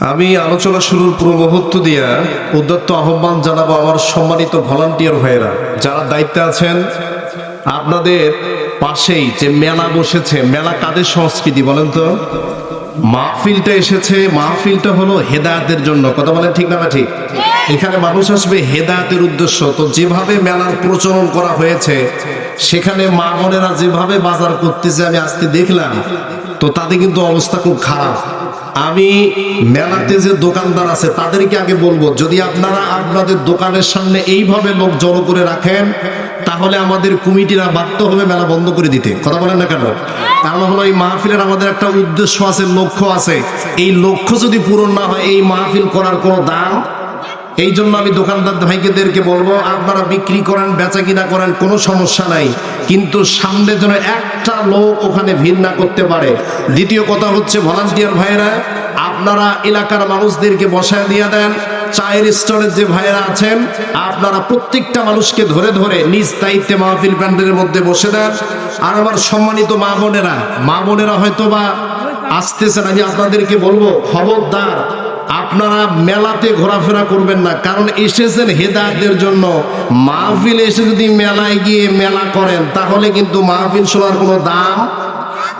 আমি আলোচনা শুরুর পুরো মুহূর্ত দিয়া উদ্যত্ত আহ্বান জানাব আমার সম্মানিত ভলান্টিয়ার ভাইয়েরা। যারা দায়িত্বে আছেন, আপনাদের পাশেই যে মেলা বসেছে, মেলা কাদের সংস্কৃতি বলেন তো? মাহফিলটা এসেছে, মাহফিলটা হলো হেদায়েতের জন্য। কথা বলেন ঠিক না ঠিক? এখানে মানুষ আসবে হেদায়েতের উদ্দেশ্য। তো যেভাবে মেলার প্রচলন করা হয়েছে, সেখানে মা বোনেরা যেভাবে বাজার করতেছে, আমি আজকে দেখলাম, তো তাদের কিন্তু অবস্থা খুব খারাপ। আমি মেলাতে যে দোকানদার আছে, তাদেরকে আগে বলব, যদি আপনারা আপনাদের দোকানের সামনে এইভাবে লোক জড়ো করে রাখেন, তাহলে আমাদের কমিটিরা বাধ্য হবে মেলা বন্ধ করে দিতে। কথা বলেন না কেন? কারণ হলো এই মাহফিলের আমাদের একটা উদ্দেশ্য আছে, লক্ষ্য আছে। এই লক্ষ্য যদি পূরণ না হয়, এই মাহফিল করার কোনো দাম এই জন্য আমি দোকানদার ভাইকেদেরকে বলব, আপনারা বিক্রি করেন, বেচা কিনা করেন, কোনো সমস্যা নাই। কিন্তু সামনে যেন একটা লোক ওখানে ভিড় না করতে পারে। দ্বিতীয় কথা হচ্ছে ভলান্টিয়ার ভাইরা আপনারা এলাকার মানুষদেরকে বসায় দিয়ে দেন। চায়ের স্টলের যে ভাইয়েরা আছেন, আপনারা প্রত্যেকটা মানুষকে ধরে ধরে নিজ দায়িত্বে মাহফিল প্যান্ডেলের মধ্যে বসে দেন। আর আমার সম্মানিত মা বোনেরা মা বোনেরা হয়তো বা আসতেছেন আমি আপনাদেরকে বলব, খবরদার আপনারা মেলাতে ঘোরাফেরা করবেন না, কারণ এসেছেন হেদায়তের জন্য। মাহফিল এসে যদি মেলায় গিয়ে মেলা করেন, তাহলে কিন্তু মাহফিল শোনার কোনো দাম?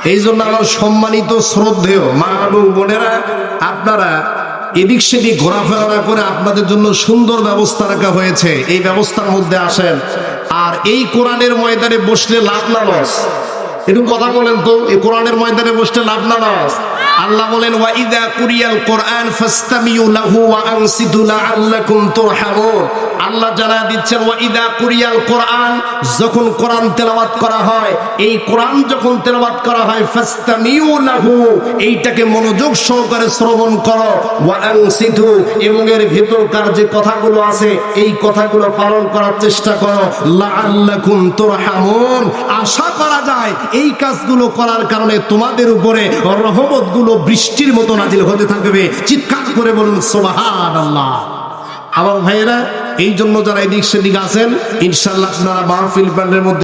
এই জন্য আমার সম্মানিত শ্রদ্ধেয় মা এবং বোনেরা, আপনারা এদিক সেদিক ঘোরাফেরা করে আপনাদের জন্য সুন্দর ব্যবস্থা রাখা হয়েছে। এই ব্যবস্থার মধ্যে আসেন। আর এই কোরআনের ময়দানে বসলে লাভ না লস। একটু কথা বলেন তো, এই কোরআনের ময়দানে বসলে লাভ না লস? আল্লাহ বলেন ওয়াইদা কুরিয়াল কোরআন ফাস্তামিউ লাহু ওয়া আনসিদু লাআল্লাকুম তুরহামুন। আল্লাহ জানা দিচ্ছেন, ওয়া ইদা কুরিয়াল কোরআন যখন কোরআন তেলাওয়াত করা হয়, এই কোরআন যখন তেলাওয়াত করা হয়, ফাস্তামিউ লাহু এইটাকে মনোযোগ সহকারে শ্রবণ করো, ওয়া আনসিতু এবং এর ভিতরকার যে কথাগুলো আছে, এই কথাগুলো পালন করার চেষ্টা করো, লাআল্লাকুম তুরহামুন আশা করা যায়, এই কাজগুলো করার কারণে তোমাদের উপরে রহমতগুলো বৃষ্টির মতো নাজিল হতে থাকবে। চিৎকার করে বলুন, সুবহানাল্লাহ আমার ভাইয়েরা এই জন্য যারা এদিক সেদিক আছেন ইনশাল্লাহ আপনারা মাহফিল প্যান্ডের মধ্যে